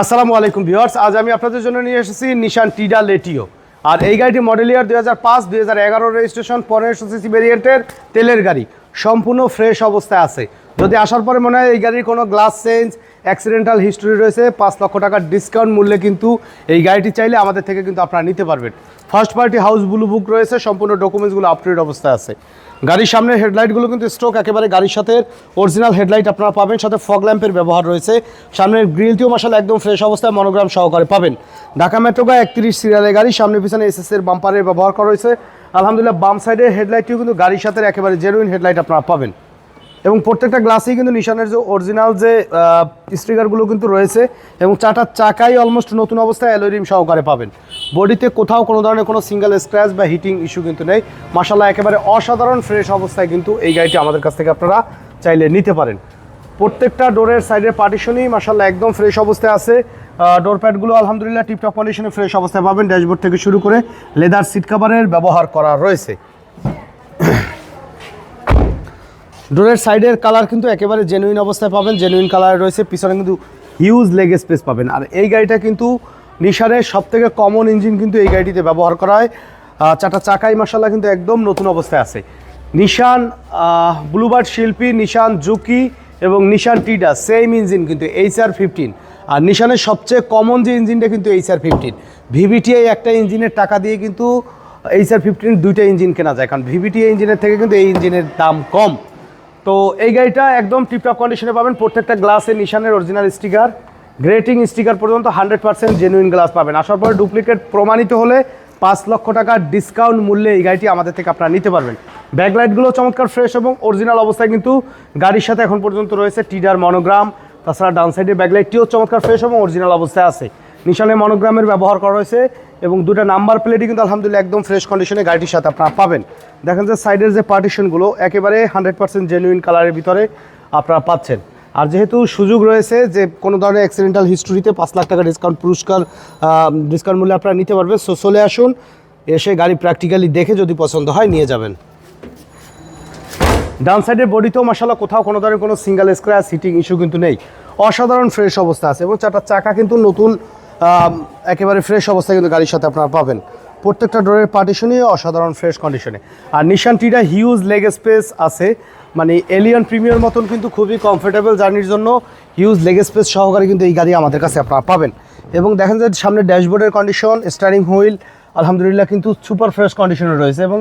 আসসালামু আলাইকুম ভিউয়ার্স, আজ আমি আপনাদের জন্য নিয়ে এসেছি নিশান টিডা লেটিও আর এই গাড়িটি মডেল ইয়ার দুই হাজার পাঁচ, দুই হাজার এগারো রেজিস্ট্রেশন পনেরোশো সিসি ভেরিয়েন্টের তেলের গাড়ি। সম্পূর্ণ ফ্রেশ অবস্থায় আছে। যদি আসার পরে মনে হয় এই গাড়ির কোনো গ্লাস চেঞ্জ অ্যাক্সিডেন্টাল হিস্টোরি রয়েছে, পাঁচ লক্ষ টাকার ডিসকাউন্ট মূল্যে কিন্তু এই গাড়িটি চাইলে আমাদের থেকে কিন্তু আপনারা নিতে পারবেন। First party house blue book রয়েছে, সম্পূর্ণ ডকুমেন্টসগুলো আপডেট অবস্থায় আছে। গাড়ির সামনের হেডলাইটগুলো কিন্তু স্ট্রোক একেবারে গাড়ির সাথে অরিজিনাল হেডলাইট আপনারা পাবেন, সাথে ফগ ল্যাম্পের ব্যবহার রয়েছে। সামনের গ্রিলটিও মশাল একদম ফ্রেশ অবস্থায় মনোগ্রাম সহকারে পাবেন। ঢাকা মেট্রোগা একত্রিশ সিরিয়ালের গাড়ি, সামনে পিছনে এস এর বাম্পারের ব্যবহার করা রয়েছে। আলহামদুলিল্লাহ, বাম সাইডের হেডলাইটটিও কিন্তু গাড়ির সাথে একেবারে জেনুইন হেডলাইট আপনারা পাবেন। এবং প্রত্যেকটা গ্লাসেই কিন্তু নিশানের যে অরিজিনাল যে স্টিকারগুলো কিন্তু রয়েছে এবং চাটার চাকাই অলমোস্ট নতুন অবস্থায় অ্যালোরিম সহকারে পাবেন। বডিতে কোথাও কোনো ধরনের কোনো সিঙ্গেল স্ক্র্যাচ বা হিটিং ইস্যু কিন্তু নেই। মাসাল্লাহ একেবারে অসাধারণ ফ্রেশ অবস্থায় কিন্তু এই গাড়িটি আমাদের কাছ থেকে আপনারা চাইলে নিতে পারেন। প্রত্যেকটা ডোরের সাইডের পার্টিশনই মাসাল্লাহ একদম ফ্রেশ অবস্থায় আছে। ডোর প্যাডগুলো আলহামদুলিল্লাহ টিপটপ কন্ডিশনে ফ্রেশ অবস্থায় পাবেন। ড্যাশবোর্ড থেকে শুরু করে লেদার সিট কাভারের ব্যবহার করা রয়েছে। ডোরের সাইডের কালার কিন্তু একেবারে জেনুইন অবস্থায় পাবেন জেনুইন কালার রয়েছে, পিছনে কিন্তু হিউজ লেগ স্পেস পাবেন। আর এই গাড়িটা কিন্তু নিশানের সব থেকে কমন ইঞ্জিন কিন্তু এই গাড়িটিতে ব্যবহার করা হয়। চারটা চাকাই মশালা কিন্তু একদম নতুন অবস্থায় আছে। নিশান ব্লুবার্ড শিল্পী নিশান জুকি এবং নিশান টিডা সেম ইঞ্জিন কিন্তু এইচ আর ফিফটিন আর নিশানের সবচেয়ে কমন যে ইঞ্জিনটা কিন্তু এইচ আর ফিফটিন ভিভিটিআই একটা ইঞ্জিনের টাকা দিয়ে কিন্তু এইচ আর ফিফটিন দুইটা ইঞ্জিন কেনা যায়। কারণ ভিভিটিআই ইঞ্জিনের থেকে কিন্তু এই ইঞ্জিনের দাম কম। তো এই গাড়িটা একদম টিপটপ কন্ডিশনে পাবেন। প্রত্যেকটা গ্লাসে নিশানের অরিজিনাল স্টিকার গ্রেটিং স্টিকার পর্যন্ত হান্ড্রেড পার্সেন্ট জেনুইন গ্লাস পাবেন। আসার পরে ডুপ্লিকেট প্রমাণিত হলে পাঁচ লক্ষ টাকার ডিসকাউন্ট মূল্যে এই গাড়িটি আমাদের থেকে আপনারা নিতে পারবেন। ব্যাকলাইটগুলো চমৎকার ফ্রেশ এবং অরিজিনাল অবস্থায় কিন্তু গাড়ির সাথে এখন পর্যন্ত রয়েছে টিডার মনোগ্রাম তাছাড়া ডান সাইডের ব্যাকলাইটটিও চমৎকার ফ্রেশ এবং অরিজিনাল অবস্থায় আছে। নিশানে মনোগ্রামের ব্যবহার করা হয়েছে। এবং দুটা নাম্বার প্লেটই কিন্তু আলহামদুলিল্লাহ একদম ফ্রেশ কন্ডিশনে গাড়িটির সাথে আপনারা পাবেন। দেখেন যে সাইডের যে পার্টিশনগুলো একেবারে হান্ড্রেড পার্সেন্ট জেনুইন কালারের ভিতরে আপনারা পাচ্ছেন। আর যেহেতু সুযোগ রয়েছে যে কোনো ধরনের অ্যাক্সিডেন্টাল হিস্টোরিতে পাঁচ লাখ টাকা ডিসকাউন্ট পুরস্কার ডিসকাউন্ট মূল্যে আপনারা নিতে পারবেন। সো চলে আসুন, এসে গাড়ি প্র্যাকটিক্যালি দেখে যদি পছন্দ হয় নিয়ে যাবেন। ডান সাইডের বডিতেও মশালা কোথাও কোনো ধরনের কোনো সিঙ্গেল স্ক্র্যাচ হিটিং ইস্যু কিন্তু নেই। অসাধারণ ফ্রেশ অবস্থা আছে এবং চারটা চাকা কিন্তু নতুন একেবারে ফ্রেশ অবস্থায় কিন্তু গাড়ির সাথে আপনারা পাবেন। প্রত্যেকটা ডোরের পার্টিশনই অসাধারণ ফ্রেশ কন্ডিশনে আর Nissan Tiida huge leg space আছে। মানে এলিয়ন প্রিমিয়ার মতন কিন্তু খুবই কমফোর্টেবল জার্নির জন্য হিউজ লেগ স্পেস সহকারে কিন্তু এই গাড়ি আমাদের কাছে আপনারা পাবেন। এবং দেখেন যে সামনে ড্যাশবোর্ডের কন্ডিশন স্টারিং হুইল আলহামদুলিল্লাহ কিন্তু সুপার ফ্রেশ কন্ডিশনে রয়েছে এবং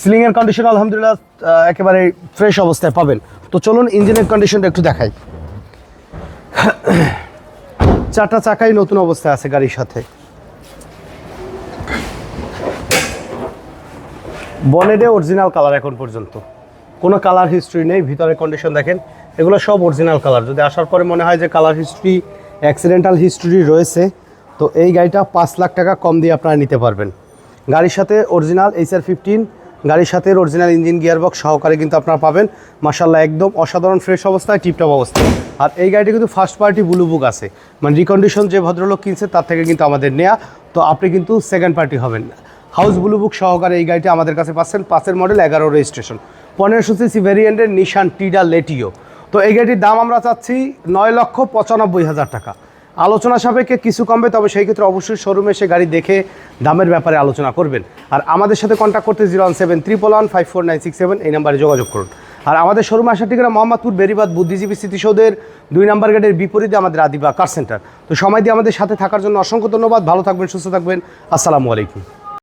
সিলিংয়ের কন্ডিশন আলহামদুলিল্লাহ একেবারে ফ্রেশ অবস্থায় পাবেন। তো চলুন ইঞ্জিনের কন্ডিশনটা একটু দেখাই। চারটা চাকাই নতুন অবস্থায় আছে গাড়ির সাথে। বনেডে অরিজিনাল কালার এখন পর্যন্ত। কোনো কালার হিস্ট্রি নেই, ভিতরের কন্ডিশন দেখেন। এগুলো সব অরিজিনাল কালার যদি আসার পরে মনে হয় যে কালার হিস্ট্রি অ্যাক্সিডেন্টাল হিস্ট্রি রয়েছে, তো এই গাড়িটা পাঁচ লাখ টাকা কম দিয়ে আপনারা নিতে পারবেন। গাড়ির সাথে অরিজিনাল এইচ আর ফিফটিন গাড়ির সাথে অরিজিনাল ইঞ্জিন গিয়ারবক্স সহকারে কিন্তু আপনারা পাবেন। মার্শাল্লাহ একদম অসাধারণ ফ্রেশ অবস্থায় টিপটপ অবস্থায়। আর এই গাড়িটি কিন্তু ফার্স্ট পার্টি ব্লু বুক আছে। মানে রিকন্ডিশন যে ভদ্রলোক কিনছে, তার থেকে কিন্তু আমাদের নেয়া। তো আপনি কিন্তু সেকেন্ড পার্টি হবেন। হাউস ব্লু বুক সহকারে এই গাড়িটি আমাদের কাছে পাচ্ছেন। পাঁচের মডেল এগারো রেজিস্ট্রেশন পনেরোশো সিসি ভেরিয়েন্টের নিশান টিডা লেটিও তো এই গাড়িটির দাম আমরা চাচ্ছি নয় লক্ষ পঁচানব্বই হাজার টাকা। আলোচনা সাপেক্ষে কিছু কমবে, তবে সেই ক্ষেত্রে অবশ্যই শোরুমে এসে গাড়ি দেখে দামের ব্যাপারে আলোচনা করবেন। আর আমাদের সাথে কন্ট্যাক্ট করতে zero one seven triple one five four nine six seven এই নাম্বারে যোগাযোগ করুন। আর আমাদের শোরুম আসার ঠিকানা মোহাম্মদপুর, বেরিবাদ, বুদ্ধিজীবী স্মৃতিসৌধের দুই নম্বর গেটের বিপরীতে আমাদের আদিবা কার সেন্টার তো সময় দিয়ে আমাদের সাথে থাকার জন্য অসংখ্য ধন্যবাদ। ভালো থাকবেন, সুস্থ থাকবেন। আসসালামু আলাইকুম।